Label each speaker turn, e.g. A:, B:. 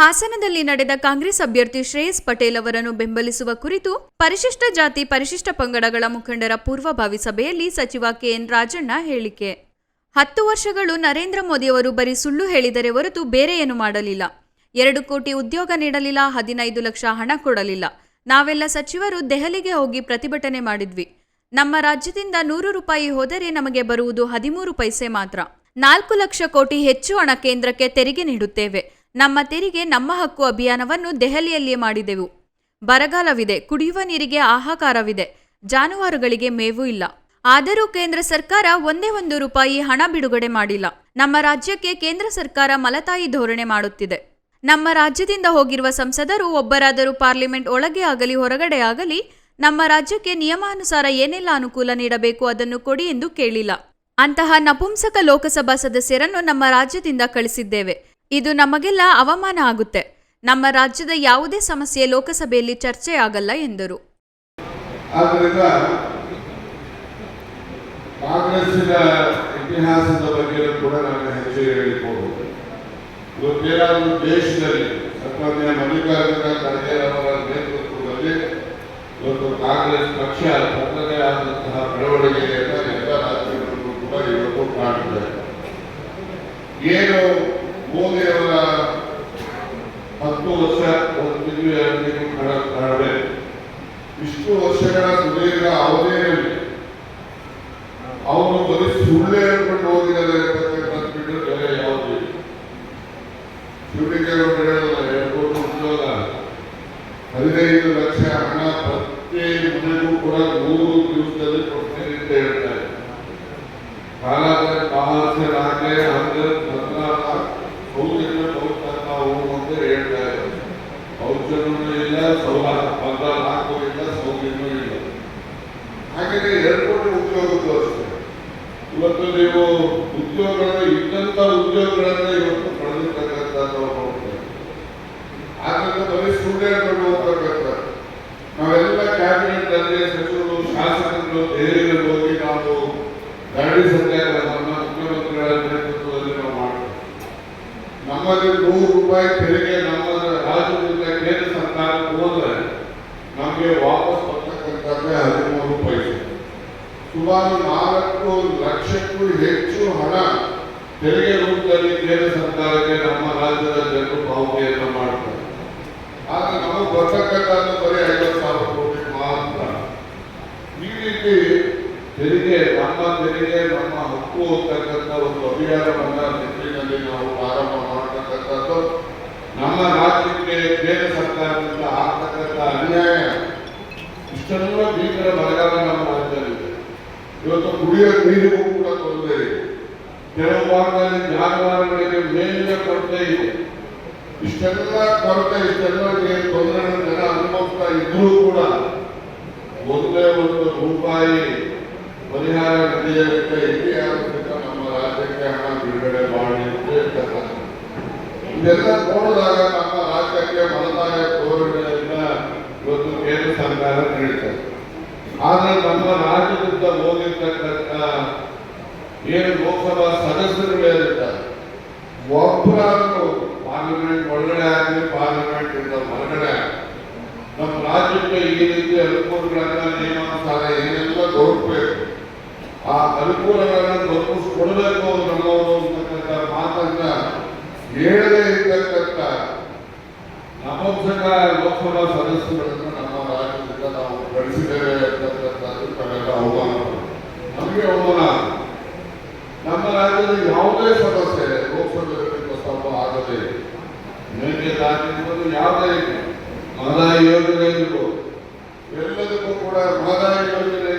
A: ಹಾಸನದಲ್ಲಿ ನಡೆದ ಕಾಂಗ್ರೆಸ್ ಅಭ್ಯರ್ಥಿ ಶ್ರೇಯಸ್ ಪಟೇಲ್ ಅವರನ್ನು ಬೆಂಬಲಿಸುವ ಕುರಿತು ಪರಿಶಿಷ್ಟ ಜಾತಿ ಪರಿಶಿಷ್ಟ ಪಂಗಡಗಳ ಮುಖಂಡರ ಪೂರ್ವಭಾವಿ ಸಭೆಯಲ್ಲಿ ಸಚಿವ ಕೆಎನ್ ರಾಜಣ್ಣ ಹೇಳಿಕೆ. ಹತ್ತು ವರ್ಷಗಳು ನರೇಂದ್ರ ಮೋದಿಯವರು ಬರೀ ಸುಳ್ಳು ಹೇಳಿದರೆ ಹೊರತು ಬೇರೆ ಏನು ಮಾಡಲಿಲ್ಲ. ಎರಡು ಕೋಟಿ ಉದ್ಯೋಗ ನೀಡಲಿಲ್ಲ, ಹದಿನೈದು ಲಕ್ಷ ಹಣ ಕೊಡಲಿಲ್ಲ. ನಾವೆಲ್ಲ ಸಚಿವರು ದೆಹಲಿಗೆ ಹೋಗಿ ಪ್ರತಿಭಟನೆ ಮಾಡಿದ್ವಿ. ನಮ್ಮ ರಾಜ್ಯದಿಂದ ನೂರು ರೂಪಾಯಿ ಹೋದರೆ ನಮಗೆ ಬರುವುದು ಹದಿಮೂರು ಪೈಸೆ ಮಾತ್ರ. ನಾಲ್ಕು ಲಕ್ಷ ಕೋಟಿ ಹೆಚ್ಚು ಹಣ ಕೇಂದ್ರಕ್ಕೆ ತೆರಿಗೆ ನೀಡುತ್ತೇವೆ. ನಮ್ಮ ತೆರಿಗೆ ನಮ್ಮ ಹಕ್ಕು ಅಭಿಯಾನವನ್ನು ದೆಹಲಿಯಲ್ಲಿಯೇ ಮಾಡಿದೆವು. ಬರಗಾಲವಿದೆ, ಕುಡಿಯುವ ನೀರಿಗೆ ಆಹಾಕಾರವಿದೆ ಜಾನುವಾರುಗಳಿಗೆ ಮೇವು ಇಲ್ಲ. ಆದರೂ ಕೇಂದ್ರ ಸರ್ಕಾರ ಒಂದೇ ಒಂದು ರೂಪಾಯಿ ಹಣ ಬಿಡುಗಡೆ ಮಾಡಿಲ್ಲ. ನಮ್ಮ ರಾಜ್ಯಕ್ಕೆ ಕೇಂದ್ರ ಸರ್ಕಾರ ಮಲತಾಯಿ ಧೋರಣೆ ಮಾಡುತ್ತಿದೆ. ನಮ್ಮ ರಾಜ್ಯದಿಂದ ಹೋಗಿರುವ ಸಂಸದರು ಒಬ್ಬರಾದರೂ ಪಾರ್ಲಿಮೆಂಟ್ ಒಳಗೆ ಆಗಲಿ ಹೊರಗಡೆ ಆಗಲಿ ನಮ್ಮ ರಾಜ್ಯಕ್ಕೆ ನಿಯಮಾನುಸಾರ ಏನೆಲ್ಲ ಅನುಕೂಲ ನೀಡಬೇಕು ಅದನ್ನು ಕೊಡಿ ಎಂದು ಕೇಳಿಲ್ಲ. ಅಂತಹ ನಪುಂಸಕ ಲೋಕಸಭಾ ಸದಸ್ಯರನ್ನು ನಮ್ಮ ರಾಜ್ಯದಿಂದ ಕಳಿಸಿದ್ದೇವೆ. ಇದು ನಮಗೆಲ್ಲ ಅವಮಾನ ಆಗುತ್ತೆ. ನಮ್ಮ ರಾಜ್ಯದ ಯಾವುದೇ ಸಮಸ್ಯೆ ಲೋಕಸಭೆಯಲ್ಲಿ ಚರ್ಚೆ ಆಗಲ್ಲ ಎಂದರು.
B: ಕಾಂಗ್ರೆಸ್ಸಿನ ಇತಿಹಾಸದ ಬಗ್ಗೆ ಕೂಡ ನಾನು ಹೆಚ್ಚು ಹೇಳಿಕೊಡುವುದು ದೇಶದಲ್ಲಿ ಮಲ್ಲಿಕಾರ್ಜುನ ನೇತೃತ್ವದಲ್ಲಿ ಇವತ್ತು ಕಾಂಗ್ರೆಸ್ ಪಕ್ಷ ತನ್ನದೇ ಆದಂತಹ ಬೆಳವಣಿಗೆಯನ್ನು ಎಲ್ಲ ಕೂಡ ಇವತ್ತು ಏನು ಮೋದಿಯವರ ಹತ್ತು ವರ್ಷ ಒಂದು ತಿಂಗಳು ಕಾರಣ ಇಷ್ಟು ವರ್ಷಗಳ ಸುದೀರ್ಘ ಅವಧಿಯಲ್ಲಿ ಅವನು ಬರೀ ಸುಳ್ಳೆ ಅನ್ಕೊಂಡು ಹೋಗಿದ್ದಾರೆ ಅಂತಕ್ಕಂಥದ್ದು ಬೇರೆ ಯಾವುದು ಇಲ್ಲ. ಶಿವಲಿಂಗೇಗೌಡರು ಹೇಳಲ್ಲ ಎರಡು ಹದಿನೈದು ಲಕ್ಷ ಹಣ ಪ್ರತಿ ಮನೆಗೂ ಕೂಡ ನೂರು ದಿವಸದಲ್ಲಿ ಕೊಡ್ತೀನಿ ಅಂತ ಹೇಳ್ತಾರೆ ಕಾಹಾಸೆ ರಾಗೆ ಅಂದ್ರೆ ಹದಿನಾರ ಹೋಗಿದ್ರೆ ಹೇಳ್ತಾರೆ ಇಲ್ಲ ಪಂದ್ರ ನಾಲ್ಕು ಇಲ್ಲ ಸೌಲಭ್ಯವೂ ಇಲ್ಲ. ಹಾಗೆಯೇ ಏರ್ಪೋರ್ಟ್ ಉದ್ಯೋಗಕ್ಕೂ ಅಷ್ಟೇ. ಇವತ್ತು ನೀವು ಉದ್ಯೋಗಗಳನ್ನು ಇದ್ದಂತ ಉದ್ಯೋಗಗಳನ್ನು ಇವತ್ತು ಪಡೆದಿರ್ತಕ್ಕಂಥ ಆದ್ರಿಂದ ಬರೀ ನಾವೆಲ್ಲ ಕ್ಯಾಬಿನೆಟ್ ಅಲ್ಲಿ ಸಚಿವರು ಶಾಸಕರು ಹೋಗಿ ನಾವು ಗಾಡಿ ಸತ್ಯಾಗ್ರಹವನ್ನು ಮುಖ್ಯಮಂತ್ರಿಗಳ ನೇತೃತ್ವದಲ್ಲಿ ನಾವು ಮಾಡ್ತೇವೆ. ನಮ್ಮಲ್ಲಿ ನೂರು ರೂಪಾಯಿ ತೆರಿಗೆ ನಮ್ಮ ರಾಜ್ಯದಿಂದ ಕೇಂದ್ರ ಸರ್ಕಾರಕ್ಕೆ ಹೋದ್ರೆ ನಮಗೆ ವಾಪಸ್ ಬರ್ತಕ್ಕಂಥದ್ದೇ ಹದಿಮೂರು ಪೈಸೆ. ಸುಮಾರು ನಾಲ್ಕು ಲಕ್ಷಕ್ಕೂ ಹೆಚ್ಚು ಹಣ ತೆರಿಗೆ ರೂಪದಲ್ಲಿ ಕೇಂದ್ರ ಸರ್ಕಾರಕ್ಕೆ ನಮ್ಮ ರಾಜ್ಯದ ಜನರು ಪಾವತಿಯನ್ನು ಮಾಡ್ತಾರೆ. ಆದ್ರೆ ನಮಗೆ ಬರ್ತಕ್ಕಂಥದ್ದು ಬರೀ ಐವತ್ತು ಸಾವಿರ ಕೋಟಿ ಮಾತ್ರ. ಈ ರೀತಿ ತೆರಿಗೆ, ನಮ್ಮ ತೆರಿಗೆ, ನಮ್ಮ ಹಕ್ಕು ಅಂತಕ್ಕಂಥ ಒಂದು ಅಭಿಯಾನವನ್ನ ನಿಟ್ಟಿನಲ್ಲಿ ನಾವು ಪ್ರಾರಂಭ ಮಾಡತಕ್ಕಂಥದ್ದು ನಮ್ಮ ರಾಜ್ಯಕ್ಕೆ ಕೇಂದ್ರ ಸರ್ಕಾರದಿಂದ ಬರಗಾಲ ನಮ್ಮ ರಾಜ್ಯದಲ್ಲಿದೆ ಇವತ್ತು ಕುಡಿಯೋ ನೀರಿಗೂ ಕೂಡ ತೊಂದರೆ ಇದೆ. ಕೆಲವು ಭಾಗದಲ್ಲಿ ಜಾನುವಾರುಗಳಿಗೆ ಮೇಲಿನ ಕೊರತೆ ಇದೆ. ಇಷ್ಟೆಲ್ಲ ಕೊರತೆ ಇಷ್ಟೆಲ್ಲರಿಗೆ ತೊಂದರೆ ಜನ ಅನುಭವಿಸ್ತಾ ಇದ್ರೂ ಕೂಡ ಒಂದೇ ಒಂದು ರೂಪಾಯಿ ಪರಿಹಾರ ನಿಧಿಯಕ್ಕೆ ಇತಿಹಾಸದಿಂದ ನಮ್ಮ ರಾಜ್ಯಕ್ಕೆ ಹಣ ಬಿಡುಗಡೆ ಮಾಡಿ. ಇದೆಲ್ಲ ನೋಡಿದಾಗ ನಮ್ಮ ರಾಜ್ಯಕ್ಕೆ ಮಲತಾಯ ಧೋರಣೆಯನ್ನ ಇವತ್ತು ಕೇಂದ್ರ ಸರ್ಕಾರ ನೀಡುತ್ತದೆ ಆದ್ರೆ ನಮ್ಮ ರಾಜ್ಯದಿಂದ ಹೋಗಿರ್ತಕ್ಕಂಥ ಏನು ಲೋಕಸಭಾ ಸದಸ್ಯರುಗಳಿದ್ದಾರೆ ಒಬ್ಬರಾದರೂ ಪಾರ್ಲಿಮೆಂಟ್ ಒಳಗಡೆ ಆಗಲಿ, ಪಾರ್ಲಿಮೆಂಟ್ ಇಂದ ಹೊರಗಡೆ ನಮ್ಮ ರಾಜ್ಯಕ್ಕೆ ಈ ರೀತಿ ಅನುಕೂಲಗಳನ್ನ ನಿಯಮಾನುಸಾರ ಏನೆಲ್ಲ ದೊರಕಬೇಕು, ಆ ಅನುಕೂಲಗಳನ್ನ ದೊರಕಿಸ್ಕೊಡ್ಬೇಕು ನಮ್ಮವರು ಅಂತಕ್ಕಂಥ ಮಾತನ್ನ ಹೇಳದೇ ಇರ್ತಕ್ಕಂಥ ನಪಂಸಕ ಲೋಕಸಭಾ ಸದಸ್ಯರನ್ನು ನಮ್ಮ ರಾಜ್ಯದಿಂದ ನಾವು ಕಳಿಸಿದ್ದೇವೆ ಅಂತಕ್ಕಂಥದ್ದು ತಮ್ಮೆಲ್ಲ ಅವಮಾನ ನಮಗೆ ಅವಮಾನ ನಮ್ಮ ರಾಜ್ಯದ ಯಾವುದೇ ಸಮಸ್ಯೆ ಲೋಕಸಭೆಯಲ್ಲಿ ಪ್ರಸ್ತಾಪ ಆಗದೆ ಮೇಕೆದಾಟಿರ್ಬೋದು ಯಾವುದೇ ಮಹದಾಯಿ ಯೋಜನೆ ಎಲ್ಲದಕ್ಕೂ ಕೂಡ ಮಹದಾಯಿ ಯೋಜನೆ